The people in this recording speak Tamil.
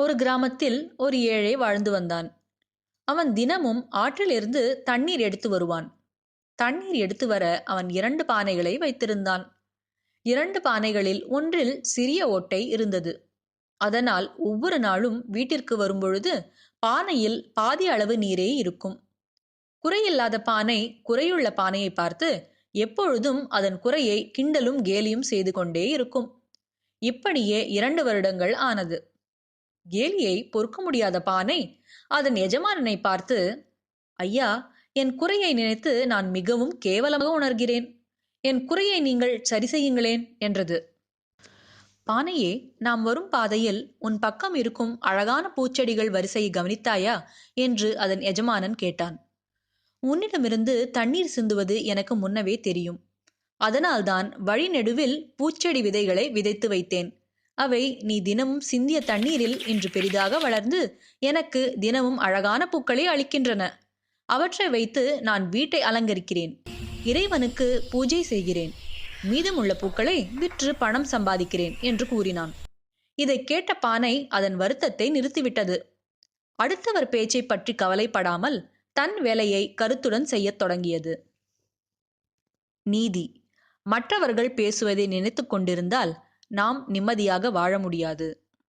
ஒரு கிராமத்தில் ஒரு ஏழை வாழ்ந்து வந்தான். அவன் தினமும் ஆற்றிலிருந்து தண்ணீர் எடுத்து வருவான். தண்ணீர் எடுத்து வர அவன் இரண்டு பானைகளை வைத்திருந்தான். இரண்டு பானைகளில் ஒன்றில் சிறிய ஓட்டை இருந்தது. அதனால் ஒவ்வொரு நாளும் வீட்டிற்கு வரும்பொழுது பானையில் பாதி அளவு நீரே இருக்கும். குறையில்லாத பானை குறையுள்ள பானையை பார்த்து எப்பொழுதும் அதன் குறையை கிண்டலும் கேலியும் செய்து கொண்டே இருக்கும். இப்படியே இரண்டு வருடங்கள் ஆனது. கேலியை பொறுக்க முடியாத பானை. அதன் எஜமானனை பார்த்து ஐயா என் குறையை நினைத்து நான் மிகவும் கேவலமாக உணர்கிறேன். என் குறையை நீங்கள் சரி செய்யுங்களேன் என்றது. பானையே நாம் வரும் பாதையில் உன் பக்கம் இருக்கும் அழகான பூச்செடிகள் வரிசையை கவனித்தாயா? என்று அதன் எஜமானன் கேட்டான். உன்னிடமிருந்து தண்ணீர் சிந்துவது எனக்கு முன்னவே தெரியும். அதனால்தான் வழி நெடுவில் பூச்செடி விதைகளை விதைத்து வைத்தேன். அவை நீ தினமும் சிந்திய தண்ணீரில் இன்று பெரிதாக வளர்ந்து எனக்கு தினமும் அழகான பூக்களை அளிக்கின்றன. அவற்றை வைத்து நான் வீட்டை அலங்கரிக்கிறேன். இறைவனுக்கு பூஜை செய்கிறேன். மீதமுள்ள பூக்களை விற்று பணம் சம்பாதிக்கிறேன் என்று கூறினான். இதை கேட்ட பானை அதன் வருத்தத்தை நிறுத்திவிட்டது. அடுத்தவர் பேச்சை பற்றி கவலைப்படாமல் தன் வேலையை கருத்துடன் செய்யத் தொடங்கியது. நீதி. மற்றவர்கள் பேசுவதை நினைத்து கொண்டிருந்தால் நாம் நிம்மதியாக வாழ முடியாது.